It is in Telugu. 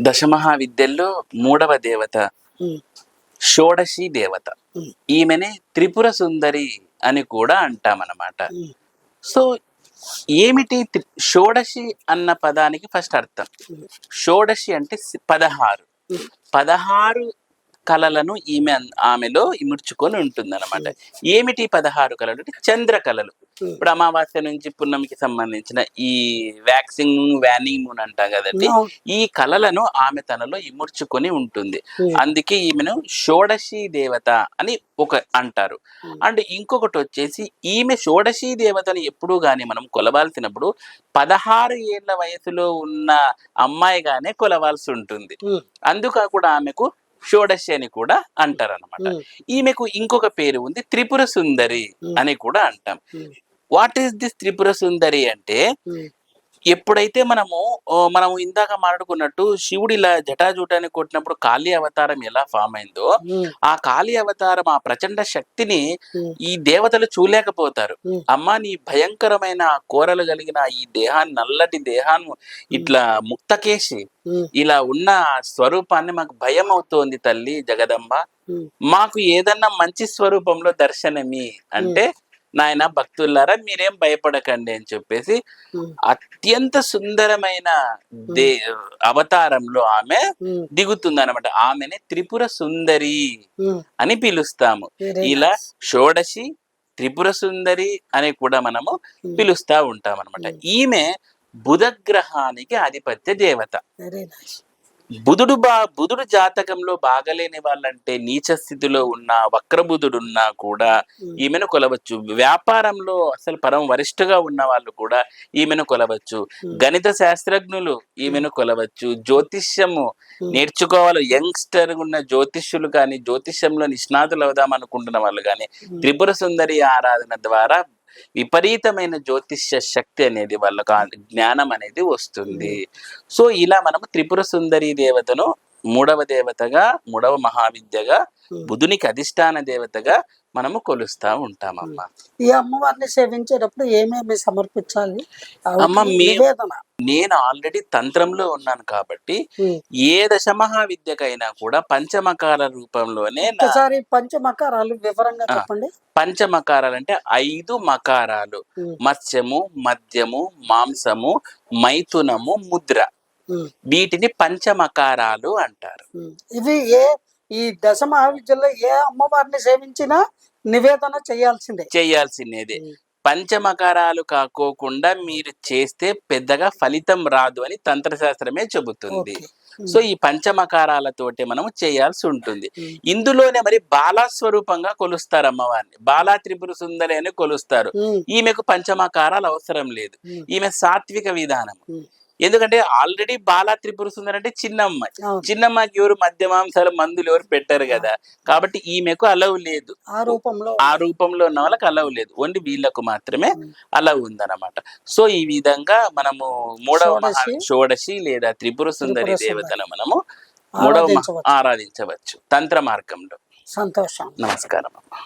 దశమహావిద్యల్లో మూడవ దేవత షోడశి దేవత. ఈమెనే త్రిపుర సుందరి అని కూడా అంటామన్నమాట. సో ఏమిటి షోడశి అన్న పదానికి ఫస్ట్ అర్థం. షోడశి అంటే పదహారు. పదహారు కళలను ఈమె ఆమెలో ఇముడ్చుకొని ఉంటుంది అనమాట ఏమిటి పదహారు కళలు అంటే చంద్ర కళలు. ఇప్పుడు అమావాస్య నుంచి పున్నమికి సంబంధించిన ఈ వ్యాక్సింగ్ వ్యానింగ్ మూన్ అంటాం కదండి. ఈ కళలను ఆమె తనలో ఇముడ్చుకొని ఉంటుంది. అందుకే ఈమెను షోడశి దేవత అని ఒక అంటారు. అండ్ ఇంకొకటి వచ్చేసి ఈమె షోడశి దేవతను ఎప్పుడూ గాని మనం కొలవాల్సినప్పుడు పదహారు ఏళ్ళ వయసులో ఉన్న అమ్మాయిగానే కొలవాల్సి ఉంటుంది అందుక కూడా ఆమెకు షోడశి అని కూడా అంటారు అనమాట ఈమెకు ఇంకొక పేరు ఉంది త్రిపుర సుందరి. అని కూడా అంటాం. What is this Tripura Sundari అంటే ఎప్పుడైతే మనము ఓ, మనము ఇందాక మాట్లాడుకున్నట్టు శివుడు ఇలా జటాజూటాన్ని కొట్టినప్పుడు కాళీ అవతారం ఎలా ఫామ్ అయిందో ఆ కాళీ అవతారం ఆ ప్రచండ శక్తిని ఈ దేవతలు చూలేకపోతారు. అమ్మా నీ భయంకరమైన కోరలు కలిగిన ఈ దేహాన్ని నల్లటి దేహాన్ని ఇట్లా ముక్తకేసి ఇలా ఉన్న స్వరూపాన్ని మాకు భయం అవుతోంది తల్లి జగదంబ. ఉమ్, మాకు ఏదన్నా మంచి స్వరూపంలో దర్శనమి అంటే నాయన భక్తులారా మీరేం భయపడకండి అని చెప్పేసి అత్యంత సుందరమైన దే అవతారంలో ఆమె దిగుతుంది అనమాట ఆమెని త్రిపుర సుందరి. అని పిలుస్తాము ఇలా. షోడశి త్రిపుర సుందరి అని కూడా మనము పిలుస్తా ఉంటాం అనమాట. ఈమె బుధ గ్రహానికి ఆధిపత్య దేవత. బుధుడు బా బుధుడు జాతకంలో బాగలేని వాళ్ళంటే నీచ స్థితిలో ఉన్న వక్రబుధుడున్నా కూడా ఈమెను కొలవచ్చు. వ్యాపారంలో అసలు పరం వరిష్ఠగా ఉన్న వాళ్ళు కూడా ఈమెను కొలవచ్చు. గణిత శాస్త్రజ్ఞులు ఈమెను కొలవచ్చు. జ్యోతిష్యము నేర్చుకోవాలి. యంగ్స్టర్ ఉన్న జ్యోతిష్యులు కానీ జ్యోతిష్యంలో నిష్ణాతులు అవుదాం అనుకుంటున్న వాళ్ళు కానీ త్రిపుర సుందరి ఆరాధన ద్వారా విపరీతమైన జ్యోతిష్య శక్తి అనేది వాళ్ళకు జ్ఞానం అనేది వస్తుంది. సో ఇలా మనము త్రిపుర సుందరి దేవతను మూడవ దేవతగా మూడవ మహావిద్యగా. బుధునికి అధిష్టాన దేవతగా మనము కొలుస్తా ఉంటామమ్మా. ఈ అమ్మవారిని సేవించేటప్పుడు ఏమేమి సమర్పించాలి? అమ్మ, నేను ఆల్రెడీ తంత్రంలో ఉన్నాను కాబట్టి. ఏ దశమహావిద్యకైనా కూడా పంచమకాల రూపంలోనే పంచమకారాలు వివరంగా. చెప్పండి. పంచమకారాలు అంటే ఐదు మకారాలు. మత్స్యము మద్యము మాంసము మైథునము ముద్ర. వీటిని పంచమకారాలు అంటారు. ఇవి ఏ ఈ దశ మహావిద్యలో ఏ అమ్మవారిని సేవించినా నివేదన చేయాల్సిందే. చేయాల్సినదే. ఉమ్, పంచమకారాలు కాకోకుండా మీరు చేస్తే పెద్దగా ఫలితం రాదు అని తంత్రశాస్త్రమే చెబుతుంది. సో ఈ పంచమకారాలతోటి మనము చేయాల్సి ఉంటుంది ఇందులోనే మరి బాలా స్వరూపంగా కొలుస్తారు అమ్మవారిని. బాలా త్రిపుర సుందరి అని కొలుస్తారు. ఈమెకు పంచమకారాలు అవసరం లేదు. ఈమె సాత్విక విధానం. ఎందుకంటే ఆల్రెడీ బాలా త్రిపుర సుందరి అంటే చిన్న అమ్మాయి అవును. చిన్నమ్మకి ఎవరు మధ్య మాంసాలు మందులు ఎవరు పెట్టారు కదా. కాబట్టి ఈమెకు అలవ్ లేదు. ఆ రూపంలో ఆ రూపంలో ఉన్న వాళ్ళకి అలవ్ లేదు. ఓన్లీ వీళ్ళకు మాత్రమే. అలవ్ ఉందన్నమాట. సో ఈ విధంగా మనము మూడవ మహా షోడశి, లేదా త్రిపుర సుందరి. దేవతను మనము మూడవ ఆరాధించవచ్చు. తంత్ర మార్గంలో. సంతోషం. నమస్కారం.